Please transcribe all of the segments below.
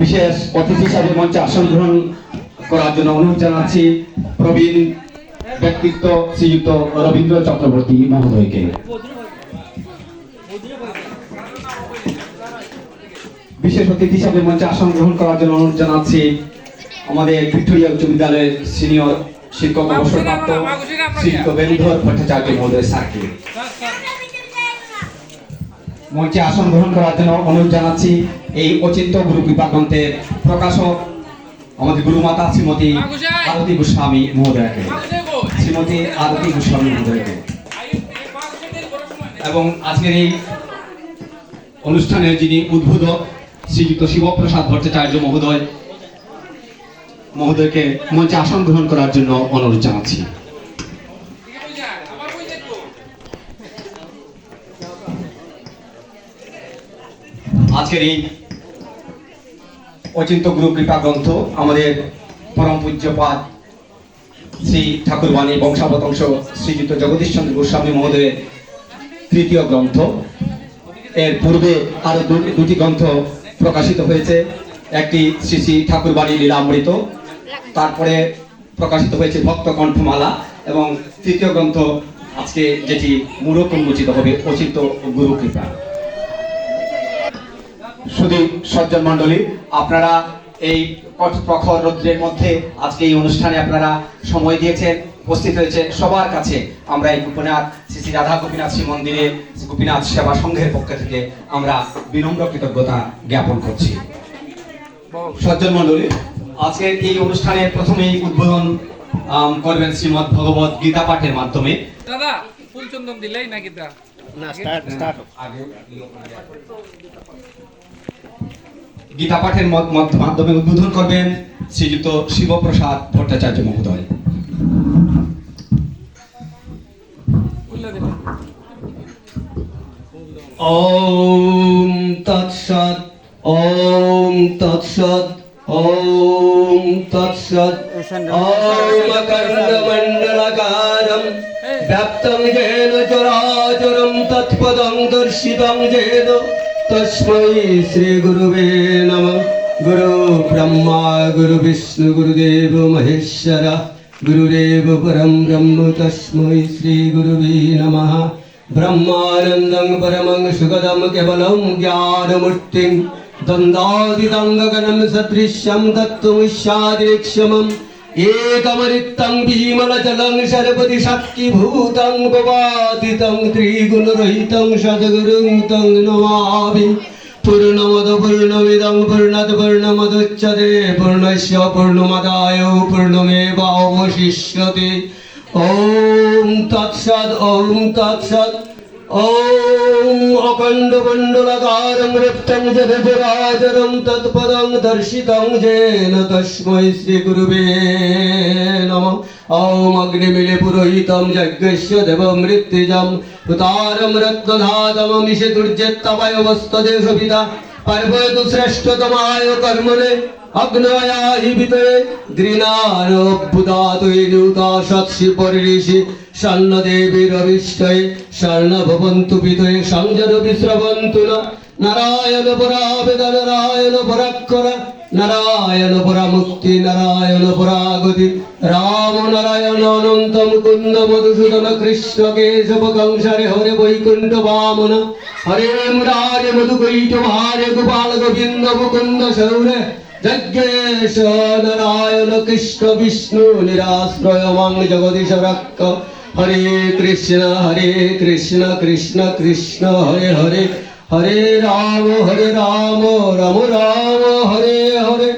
বিশেষ অতিথি হিসাবে মঞ্চে আসন গ্রহণ করার জন্য অনুরোধ জানাচ্ছি প্রবীণ ব্যক্তিত্ব শ্রীযুক্ত রবীন্দ্র চক্রবর্তী মহোদয়কে। বিশেষ অতিথি হিসাবে মঞ্চে আসন গ্রহণ করার জন্য অনুরোধ জানাচ্ছি আমাদের ভিক্টোরিয়া উচ্চ বিদ্যালয়ের সিনিয়র শিক্ষক অবসরপ্রাপ্ত শ্রীযুক্ত বেণুধর ভট্টাচার্য মহোদয় স্যারকে। মঞ্চে আসন গ্রহণ করার জন্য অনুরোধ জানাচ্ছি। এই অচিন্ত গুরু কৃপা গ্রন্থের প্রকাশক আমাদের গুরুমাতা শ্রীমতী আরতি গোস্বামী মহোদয়াকে। শ্রীমতী আরতি গোস্বামী মহোদয়কে। এবং আজকের এই অনুষ্ঠানের যিনি উদ্বোধক শ্রীযুক্ত শিবপ্রসাদ ভট্টাচার্য মহোদয় মহোদয়কে মঞ্চে আসন গ্রহণ করার জন্য অনুরোধ জানাচ্ছি। আজকের এই অচিন্ত গুরু কৃপা গ্রন্থ আমাদের পরম পূজ্যপাদ শ্রী ঠাকুরবাণী বংশাবতংশ শ্রীযুক্ত জগদীশ চন্দ্র গোস্বামী মহোদয়ের তৃতীয় গ্রন্থ। এর পূর্বে আরও দুটি গ্রন্থ প্রকাশিত হয়েছে। একটি শ্রী শ্রী ঠাকুরবাণী লীলামৃত, তারপরে প্রকাশিত হয়েছে ভক্ত কণ্ঠমালা এবং তৃতীয় গ্রন্থ আজকে যেটি মূরক উন্মোচিত হবে, অচিন্ত গুরু কৃপা। শুধু সজ্জন মন্ডলী আপনারা এই প্রখর রৌদ্রের মধ্যে আজকে এই অনুষ্ঠানে আপনারা সময় দিয়েছেন, উপস্থিত হয়েছে সবার কাছে। আমরা এই গোপীনাথ, শ্রী শ্রী রাধা গোপীনাথ শ্রী মন্দিরে, গোপীনাথ সেবা সংঘের পক্ষ থেকে আমরা বিনম্র কৃতজ্ঞতা জ্ঞাপন করছি। সজ্জন মন্ডলী আজকের এই অনুষ্ঠানের প্রথমেই উদ্বোধন করবেন শ্রীমদ ভগবত গীতা পাঠের মাধ্যমে। দাদা ফুল চন্দন দিলেই নাকি তা? না স্টার্ট স্টার্ট গীতা পাঠের মাধ্যমে উদ্বোধন করবেন শ্রীযুক্ত শিবপ্রসাদ ভট্টাচার্য মহোদয়। ওম তৎসৎ ওম তৎসৎ ওম তৎসৎ। ॐ तत्सत् ॐ व्याप्तं येन चराचरं तत्पदं दर्शितं येन तस्मै श्रीगुरुवे नमः गुरु ब्रह्मा गुरुविष्णु गुरुदेव महेश्वर गुरुदेव परं ब्रह्म तस्मै श्रीगुरुवे नमः ब्रह्मानन्दं परमं सुखदं केवलं ज्ञानमूर्तिं द्वन्द्वादिदं गगनं सदृश्यं ఏకమరిత్తం భీమలచలం శరపతి శక్తి భూతం గవాదితం త్రిగుణరహితం సద్గురుం తం నమామి পূর্ণমদ পূর্ণমিদং পূর্ণত পূর্ণমদুচ্যতে পূর্ণস্য পূর্ণমাদায় পূর্ণমেবাবশিষ্যতে ওম তৎসদ ওম তৎসদ ॐ अखण्डमण्डलकारं रिक्तं जगजराजरं तत्पदं दर्शितं येन तस्मै श्रीगुरुवे नमः ॐ अग्निमिले पुरोहितं यज्ञस्य देवमृत्युजं हुतारं रत्नधातममिषे दुर्जेत्तवयवस्तदेशपिता पर्वतु श्रेष्ठतमाय कर्मणे अग्नया हि वितरे गृणारोऽभ्युदातुये न्यूता सत्सि परिऋषि স্বর্ণদেবীরবিষ্টয়ে স্বর্ণ ভবন্তু বিদয়ে সংযত বিশ্রবন্তু ন। নারায়ণ পরা বেদ নারায়ণ পরাক্ষর নারায়ণ পরা মুক্তি নারায়ণ পরাগতি রাম নারায়ণ অনন্ত মুকুন্দ মধুসূদন কৃষ্ণ কেশব কংসরে হরে বৈকুণ্ঠ বামন হরে মুরারে মধুকৈট ভারে গোপাল গোবিন্দ মুকুন্দ সৌরে যজ্ঞেশ নারায়ণ কৃষ্ণ বিষ্ণু নিরাশ্রয় মং জগদীশ রক্ষ হরে কৃষ্ণ হরে কৃষ্ণ কৃষ্ণ কৃষ্ণ, হরে হরে। হরে রাম হরে রাম রাম রাম, হরে হরে।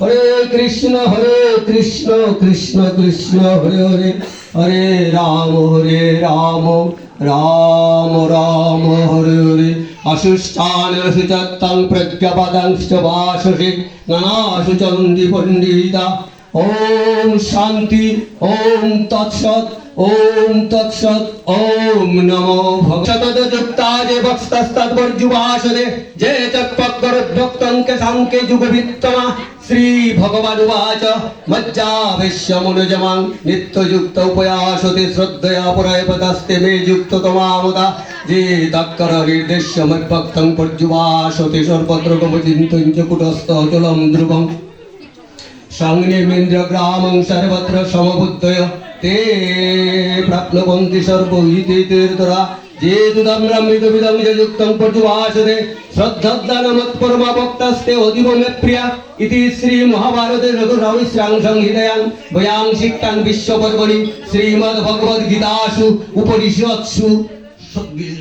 হরে কৃষ্ণ হরে কৃষ্ণ কৃষ্ণ কৃষ্ণ, হরে হরে। হরে রাম হরে রাম রাম রাম, হরে হরে। অশুষ্ঠান সুচত্তং প্রজ্ঞাপদংশ্চ বাসসি নানাসু পণ্ডিতা ওম শান্তি ওম তৎসৎ ওম তৎসৎ, ওম নমো ভগবত যুক্তাজে বক্স্তস্তদ্বর্জুবাসনে যে চৎপদ্গরদ্ভক্তং কে সাংকে যুগভিত্তমা শ্রী ভগবান উবাচ। মজ্জাবেশ্য মনুজমাং নিত্যযুক্ত উপয়াসতে শ্রদ্ধয়া পরায়পদাস্তে মে যুক্ত তমামতা যে তক্কর নির্দেশ্য মদ্ভক্তং পর্যুবাসতে সর্বত্র গমচিন্তঞ্চ কুটস্থ অচলম ধ্রুবং। সংনিমেন্দ্র গ্রামং সর্বত্র সমবুদ্ধয়। তে প্রাপ্নবন্তি সর্বহিতে তীর্থরা, যে দুদম্রমিদমিদং যুক্তং পর্যুবাসতে শ্রদ্ধাদানমৎপরমা ভক্তাস্তে অধিব মে প্রিয়া ইতি শ্রী মহাভারতের রঘুরামিশ্রাং সংহিতায়াং বয়াং শিক্ষাং বিশ্বপর্বণি, শ্রীমদ্ ভগবদ গীতাসু উপনিষৎসু।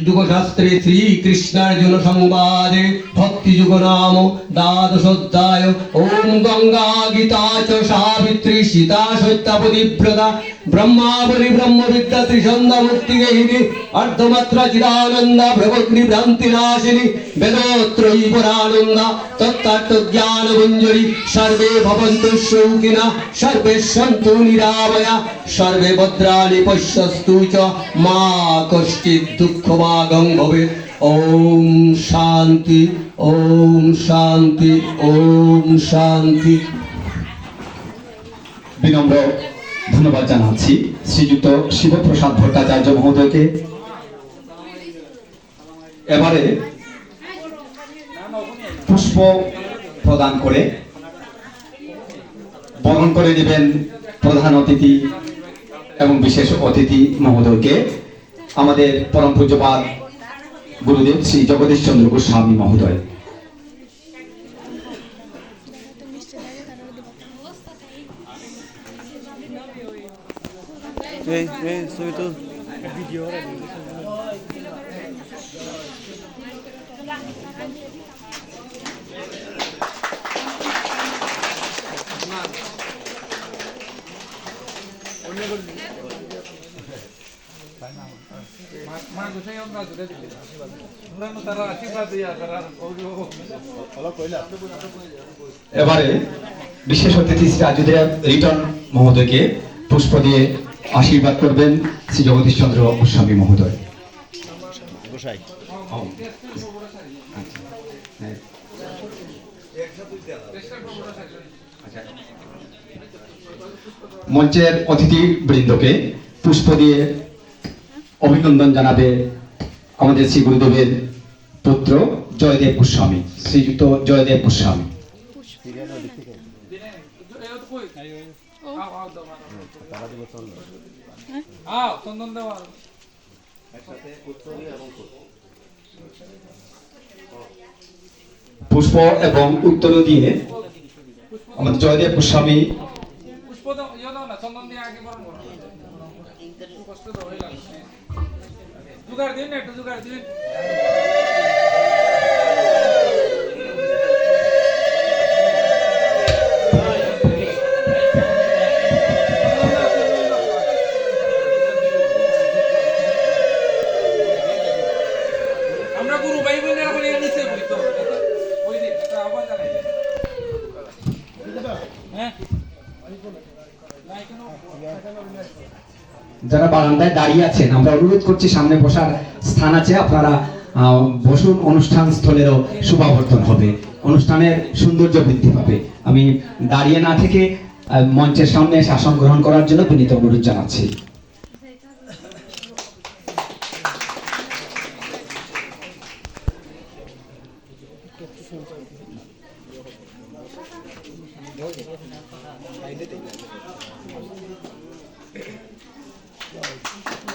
যুগশাস্ত্রে শ্রীকৃষ্ণার্জুন সংবাদে ভক্তি যুগ নাম দ্বাদশ অধ্যায় ওম গঙ্গা গীতা চ সাবিত্রী সীতা সত্যাপতিব্রতা ব্রহ্মাবলী ব্রহ্মবিদ্যা ত্রিসন্ধা মুক্তি গেহিনী অর্ধমাত্রা চিদানন্দা প্রভগ্নি ভ্রান্তি নাশিনী বেদত্রয়ী পরানন্দা তত্ত্বার্থ জ্ঞান মঞ্জরি সর্বে ভবন্তু শৌকিনা সর্বে সন্তু নিরাময়া সর্বে ভদ্রাণি পশ্যস্তু চ মা কশ্চিৎ দুঃখমাগং ভবেৎ ওম শান্তি ওম শান্তি ওম শান্তি। বিনম্র ধন্যবাদ জানাচ্ছি শ্রীযুক্ত শিবপ্রসাদ ভট্টাচার্য মহোদয়কে। এবারে পুষ্প প্রদান করে বরণ করে নেবেন প্রধান অতিথি এবং বিশেষ অতিথি মহোদয়কে। আমাদের পরম পূজ্যপাদ গুরুদেব শ্রী জগদীশ চন্দ্র গোস্বামী মহোদয়। গোসাই এবারে বিশেষ অতিথি শ্রী রাজুদেব রিটন মহোদয়কে পুষ্প দিয়ে আশীর্বাদ করবেন শ্রী জগদীশ চন্দ্র গোস্বামী মহোদয়। মঞ্চের অতিথি বৃন্দকে পুষ্প দিয়ে অভিনন্দন জানাবে আমাদের শ্রী গুরুদেবের পুত্র জয়দেব গোস্বামী, শ্রীযুক্ত জয়দেব গোস্বামী। পুষ্প এবং উত্তর দিয়ে আমাদের জয়দেব গোস্বামী পুষ্প দাও ইয়ে দাও না চন্দন দিয়ে আগে বরণ করো কষ্ট তো হয়ে লাগছে জুগার দিন না একটু জুগার যারা বারান্দায় দাঁড়িয়ে আছেন, আমরা অনুরোধ করছি সামনে বসার স্থান আছে, আপনারা বসুন, অনুষ্ঠান স্থলেরও শুভাবর্তন হবে। অনুষ্ঠানের সৌন্দর্য বৃদ্ধি পাবে। আমি দাঁড়িয়ে না থেকে মঞ্চের সামনে শাসন গ্রহণ করার জন্য বিনীত অনুরোধ জানাচ্ছি। এটা আমরা ঠিক করি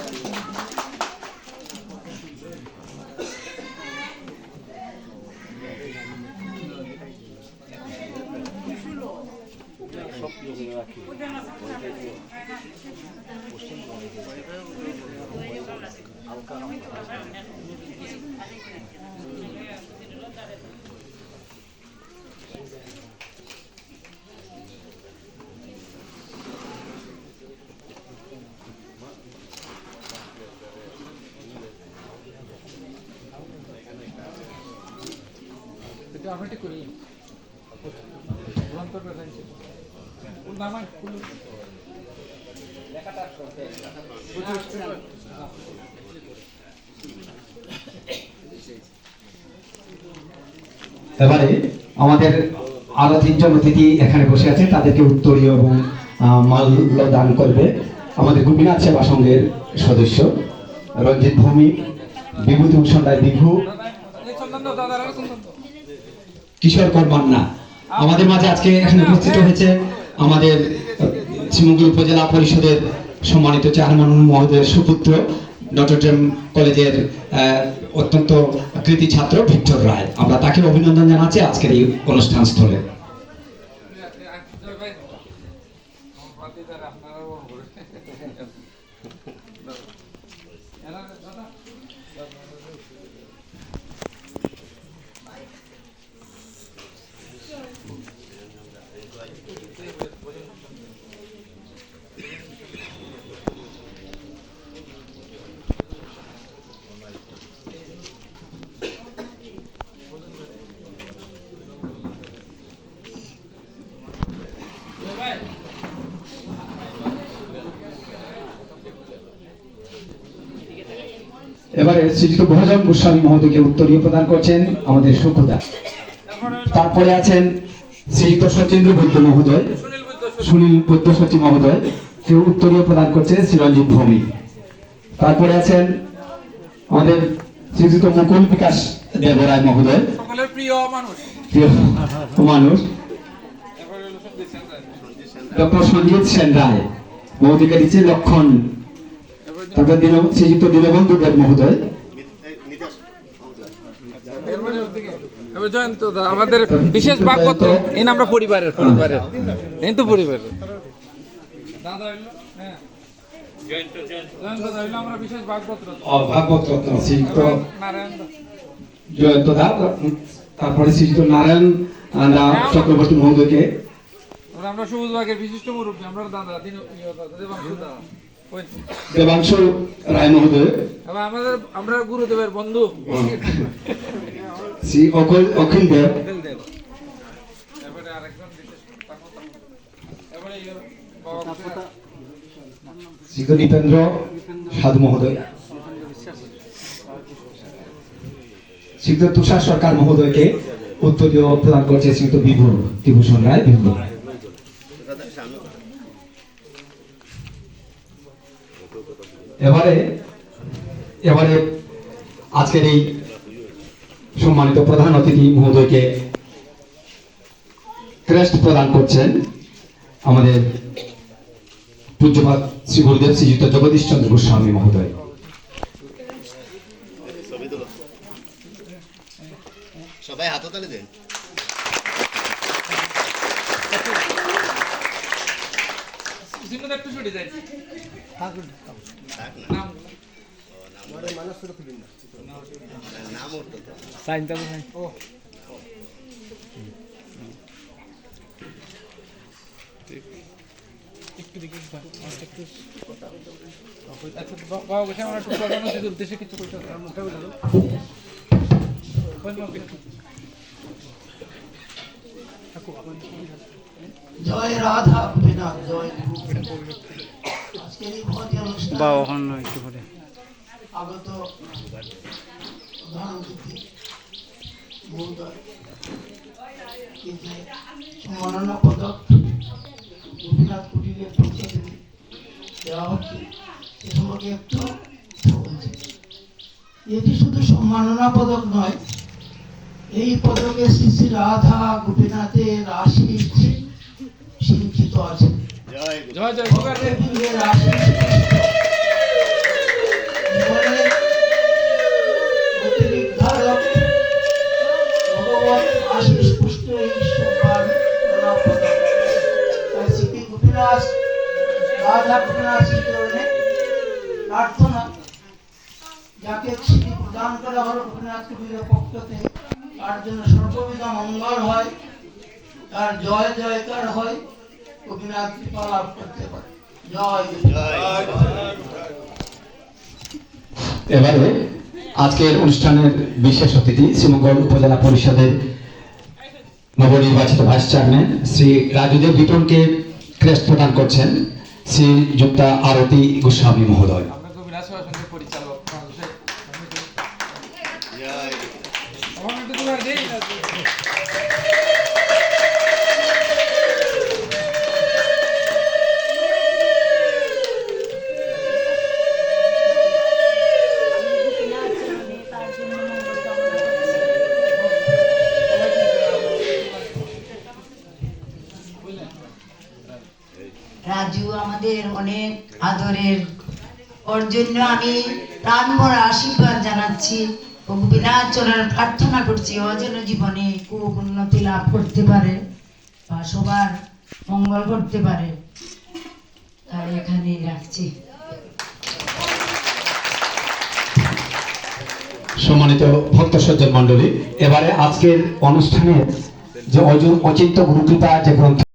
কোন এবারে আমাদের আরও তিনজন অতিথি এখানে বসে আছে তাদেরকে উত্তরীয় এবং মাল্য দান করবে। আমাদের গোপীনাথ সেবা সংঘের সদস্য রঞ্জিত ভৌমিক বিভূতি ভূষণ রায় বিভু এই চন্দন দাও দাদার আর চন্দন দাও কিশোর কর্মান্না আমাদের মাঝে আজকে এখানে উপস্থিত হয়েছে আমাদের শ্রীমঙ্গল উপজেলা পরিষদের সম্মানিত চেয়ারম্যান মহোদয়ের সুপুত্র নটরডেম কলেজের অত্যন্ত কৃতি ছাত্র ভিক্টর রায়। আমরা তাকে অভিনন্দন জানাচ্ছি আজকের এই অনুষ্ঠান স্থলে জয় ভাই বাতি তার আপনারা বড় করে এরা দাদা জয় ভাই এবারে শ্রীযুক্ত ভজন গোস্বামী মহোদয়কে উত্তরীয় প্রদান করছেন আমাদের সুখদা তারপরে আছেন শ্রীযুক্ত সচেন্দ্র বৈদ্য মহোদয় সুনীল বৈদ্য সচিব মহোদয় সে উত্তরীয় প্রদান করছে চিরঞ্জিত ভূমি তারপরে আছেন আমাদের শ্রীযুক্ত মুকুল বিকাশ দেবরায় মহোদয়। প্রিয় মানুষ। ডক্টর সঞ্জিত সেন রায় মহোদয়কে দিচ্ছে লক্ষণ তারপর শ্রীযুক্ত দীনবন্ধু দেব মহোদয়। জয়ন্ত আমাদের বিশেষ এই আমরা পরিবারের পরিবারের কিন্তু পরিবারের। দাদা হ্যাঁ। জয়ন্ত দা। নারায়ণ তারপরে শ্রীযুক্ত চক্রবর্তী মহোদয়কে। আমরা সবুজ বাগের বিশিষ্ট মুরব্বী আমরা দাদা দিন দাদা দেবাংশু রায় মহোদয়। আমাদের আমরা গুরুদেবের বন্ধু। শ্রী অখিল অখিল দেব। শ্রীযুক্ত দীপেন্দ্র সাধু মহোদয়। শ্রীযুক্ত তুষার সরকার মহোদয়কে উত্তরীয় প্রদান করছে শ্রীযুক্ত বিভূ বিভূষণ রায় বিভু এবারে এবারে আজকের এই সম্মানিত প্রধান অতিথি মহোদয়কে ক্রেস্ট প্রদান করছেন আমাদের পূজ্যপাত শ্রী গুরুদেব শ্রীযুক্ত জগদীশ চন্দ্র গোস্বামী মহোদয়। সবাই হাততালি দেন। একটু ছুটে যায় থাক না নাম উঠতো তো আচ্ছা বাবা বসে আমরা একটু কইতে মুখে বলে জয় রাধা জয়। মহোদয়, এই যে সম্মাননা পদক গোপীনাথ একটু বলছি এটি শুধু সম্মাননা পদক নয়, এই পদকে শ্রী শ্রী রাধা গোপীনাথের আশিস সিঞ্চিত আছে জয় জয় প্রার্থনা যাকে স্মৃতি প্রদান করা হলো গোপীনাথ কবিরের পক্ষ তার জন্য সর্ববিধ মঙ্গল হয় তার জয় জয়কার হয়। গোপীনাথ কৃপা লাভ করতে পারে। এবারে আজকের অনুষ্ঠানের বিশেষ অতিথি শ্রীমঙ্গল উপজেলা পরিষদের নবনির্বাচিত ভাইস চেয়ারম্যান শ্রী রাজুদেব বিটনকে ক্রেস্ট প্রদান করছেন শ্রী যুক্তা আরতি গোস্বামী মহোদয়। পরিচালক আমাদের অনেক আদরের। ওর জন্য আমি প্রাণ ভরা আশীর্বাদ জানাচ্ছি। ও বিনাথ চরণের প্রার্থনা করছি ও যেন জীবনে খুব উন্নতি লাভ করতে পারে বা সবার মঙ্গল করতে পারে। তাই এখানেই রাখছি। সম্মানিত ভক্ত সজ্জন মণ্ডলী, এবারে আজকের অনুষ্ঠানের যে অচিন্ত গুরুকৃপা যে গ্রন্থ